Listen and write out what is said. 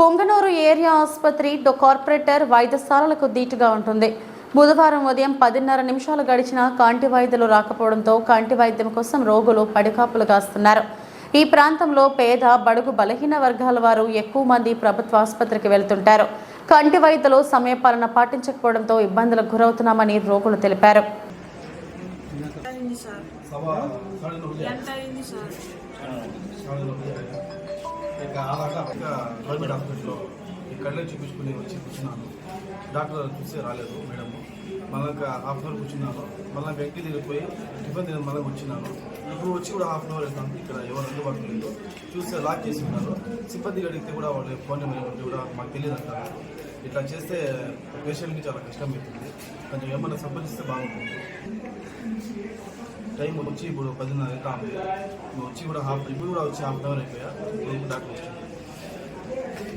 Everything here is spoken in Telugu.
పొంగనూరు ఏరియా ఆసుపత్రి కార్పొరేటర్ వైద్యశాలలకు దీటుగా ఉంటుంది. బుధవారం ఉదయం పదిన్నర నిమిషాలు గడిచిన కాంటి వైద్యులు రాకపోవడంతో కాంటి వైద్యం కోసం రోగులు పడికాపులు కాస్తున్నారు. ఈ ప్రాంతంలో పేద బడుగు బలహీన వర్గాల వారు ఎక్కువ మంది ప్రభుత్వ ఆసుపత్రికి వెళ్తుంటారు. కంటి వైద్యులు సమయపాలన పాటించకపోవడంతో ఇబ్బందులకు గురవుతున్నామని రోగులు తెలిపారు. ఎంత అయింది సార్? ఇక అలాగా ఇక గవర్నమెంట్ హాస్పిటల్లో ఇక్కడనే చూపించుకుని వచ్చి కూర్చున్నాను. డాక్టర్ చూస్తే రాలేదు మేడం. మళ్ళీ హాఫ్ అన్ అవర్ కూర్చున్నాను. మళ్ళీ వ్యక్తి తిరిగిపోయి టిఫిన్ తిని మళ్ళీ వచ్చినాను ఇప్పుడు వచ్చి కూడా హాఫ్ అన్ అవర్ అవుతుంది. ఇక్కడ ఎవరు అందుబాటులో లేదు చూస్తే లాక్ చేసి ఉన్నారు. సిబ్బంది అడిగితే కూడా వాళ్ళు ఫోన్ నెంబర్ కూడా మాకు తెలియదు అంటారు ఇట్లా చేస్తే పేషెంట్కి చాలా కష్టం అవుతుంది. కొంచెం ఏమన్నా సంబంధిస్తే బాగుంటుంది. టైం వచ్చి ఇప్పుడు పదిన్నర అవుతా ఉంది నువ్వు వచ్చి కూడా హాఫ్ ఇప్పుడు కూడా వచ్చి హాఫ్ అన్ అవర్ అయిపోయా ఇప్పుడు డాక్టర్ వచ్చింది